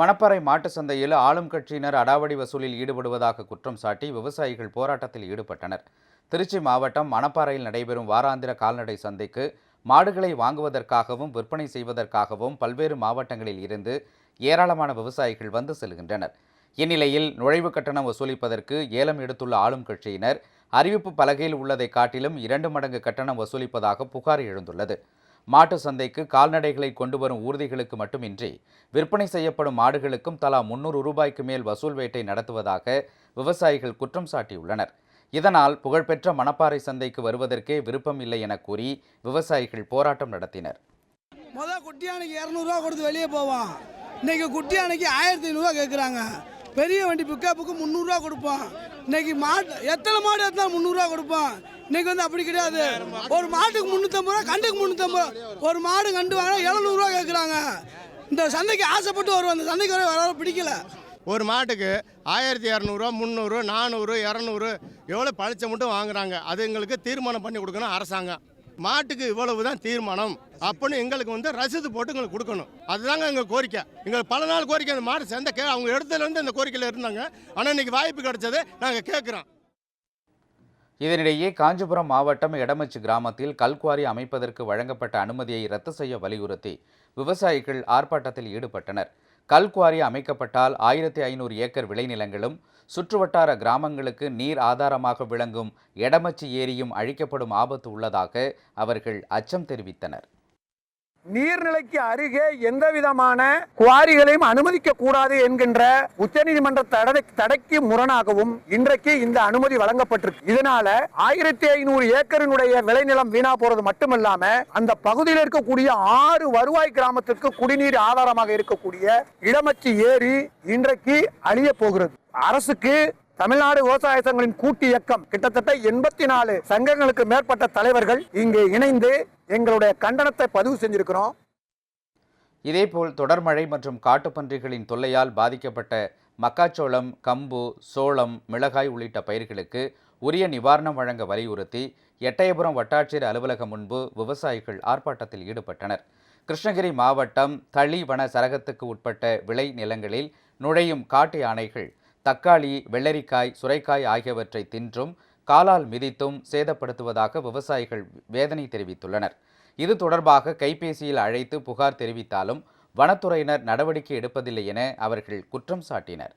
மணப்பாறை மாட்டு சந்தையில் ஆளும் கட்சியினர் அடாவடி வசூலில் ஈடுபடுவதாக குற்றம் சாட்டி விவசாயிகள் போராட்டத்தில் ஈடுபட்டனர். திருச்சி மாவட்டம் மணப்பாறையில் நடைபெறும் வாராந்திர கால்நடை சந்தைக்கு மாடுகளை வாங்குவதற்காகவும் விற்பனை செய்வதற்காகவும் பல்வேறு மாவட்டங்களில் இருந்து ஏராளமான விவசாயிகள் வந்து செல்கின்றனர். இந்நிலையில் நுழைவு கட்டணம் வசூலிப்பதற்கு ஏலம் எடுத்துள்ள ஆளும் கட்சியினர் அறிவிப்பு பலகையில் உள்ளதை காட்டிலும் இரண்டு மடங்கு கட்டணம் வசூலிப்பதாக புகார் எழுந்துள்ளது. மாட்டு சந்தைக்கு கால்நடைகளை கொண்டு வரும் ஊர்திகளுக்கு மட்டுமின்றி விற்பனை செய்யப்படும் மாடுகளுக்கும் தலா முன்னூறு ரூபாய்க்கு மேல் வசூல் வேட்டை நடத்துவதாக விவசாயிகள் குற்றம் சாட்டியுள்ளனர். இதனால் புகழ்பெற்ற மணப்பாறை சந்தைக்கு வருவதற்கே விருப்பம் இல்லை என கூறி விவசாயிகள் போராட்டம் நடத்தினர். முதல் குட்டி யானைக்கு இரநூறுவா கொடுத்து வெளியே போவோம் இன்னைக்கு குட்டியானைக்கு ஆயிரத்தி ஐநூறுரூவா கேட்குறாங்க. பெரிய வண்டி பிக்கப்புக்கு முந்நூறுரூவா கொடுப்போம் இன்னைக்கு மாட்டு எத்தனை மாடு எத்தனை முந்நூறுரூவா கொடுப்போம் இன்னைக்கு வந்து அப்படி கிடையாது. ஒரு மாட்டுக்கு முந்நூற்றம்பது ரூபா கண்டுக்கு முந்நூற்றம்பது ரூபா. ஒரு மாடு கண்டு வாங்க எழுநூறுவா கேட்குறாங்க இந்த சந்தைக்கு ஆசைப்பட்டு வருவோம் அந்த சந்தைக்கு வர வர பிடிக்கல. ஒரு மாட்டுக்கு ஆயிரத்தி இரநூறுவா முந்நூறு நானூறு இரநூறு எவ்வளோ பழிச்ச மட்டும் வாங்குறாங்க. அது எங்களுக்கு தீர்மானம் பண்ணி கொடுக்கணும் அரசாங்கம். மாட்டுக்கு இவ்வளவு தான் தீர்மானம். அப்படின்னு எங்களுக்கு வந்து ரசீது போட்டு எங்களுக்கு கொடுக்கணும். அதுதாங்க எங்கள் கோரிக்கை. எங்களுக்கு பல நாள் கோரிக்கை அந்த மாடு சேர்ந்த கே அவங்க இடத்துலேருந்து இந்த கோரிக்கையில் இருந்தாங்க. ஆனால் இன்னைக்கு வாய்ப்பு கிடைச்சது நாங்கள் கேட்குறோம் இதனிடையே காஞ்சிபுரம் மாவட்டம் எடமச்சி கிராமத்தில் கல்குவாரி அமைப்பதற்கு வழங்கப்பட்ட அனுமதியை ரத்து செய்ய வலியுறுத்தி விவசாயிகள் ஆர்ப்பாட்டத்தில் ஈடுபட்டனர். கல்குவாரி அமைக்கப்பட்டால் ஆயிரத்தி ஐநூறு ஏக்கர் விளைநிலங்களும் சுற்றுவட்டார கிராமங்களுக்கு நீர் ஆதாரமாக விளங்கும் எடமச்சி ஏரியும் அழிக்கப்படும் ஆபத்து உள்ளதாக அவர்கள் அச்சம் தெரிவித்தனர். நீர்நிலைக்கு அருகே எந்த விதமான குவாரிகளையும் அனுமதிக்க கூடாது என்கின்ற உச்சநீதிமன்ற தடை தடைக்கு முரணாகவும் இன்றைக்கு இந்த அனுமதி வழங்கப்பட்டிருக்கு. இதனால ஆயிரத்தி ஐநூறு ஏக்கரினுடைய விளைநிலம் வீணா போறது மட்டுமல்லாம அந்த பகுதியில் இருக்கக்கூடிய ஆறு வருவாய் கிராமத்திற்கு குடிநீர் ஆதாரமாக இருக்கக்கூடிய இடமச்சி ஏரி இன்றைக்கு அழிய போகிறது. அரசுக்கு தமிழ்நாடு விவசாய சங்கங்களின் கூட்டு இயக்கம் கிட்டத்தட்ட எண்பத்தி நாலு சங்கங்களுக்கு மேற்பட்ட தலைவர்கள் இங்கு இணைந்து எங்களுடைய கண்டனத்தை பதிவு செஞ்சிருக்கிறோம். இதேபோல் தொடர் மழை மற்றும் காட்டுப்பன்றிகளின் தொல்லையால் பாதிக்கப்பட்ட மக்காச்சோளம் கம்பு சோளம் மிளகாய் உள்ளிட்ட பயிர்களுக்கு உரிய நிவாரணம் வழங்க வலியுறுத்தி எட்டயபுரம் வட்டாட்சியர் அலுவலகம் முன்பு விவசாயிகள் ஆர்ப்பாட்டத்தில் ஈடுபட்டனர். கிருஷ்ணகிரி மாவட்டம் தளி வன சரகத்துக்கு உட்பட்ட விளை நிலங்களில் நுழையும் காட்டு யானைகள் தக்காளி வெள்ளரிக்காய் சுரைக்காய் ஆகியவற்றை தின்றும் காலால் மிதித்தும் சேதப்படுத்துவதாக விவசாயிகள் வேதனை தெரிவித்துள்ளனர். இது தொடர்பாக கைபேசியில் அழைத்து புகார் தெரிவித்தாலும் வனத்துறையினர் நடவடிக்கை எடுப்பதில்லை என அவர்கள் குற்றம் சாட்டினர்.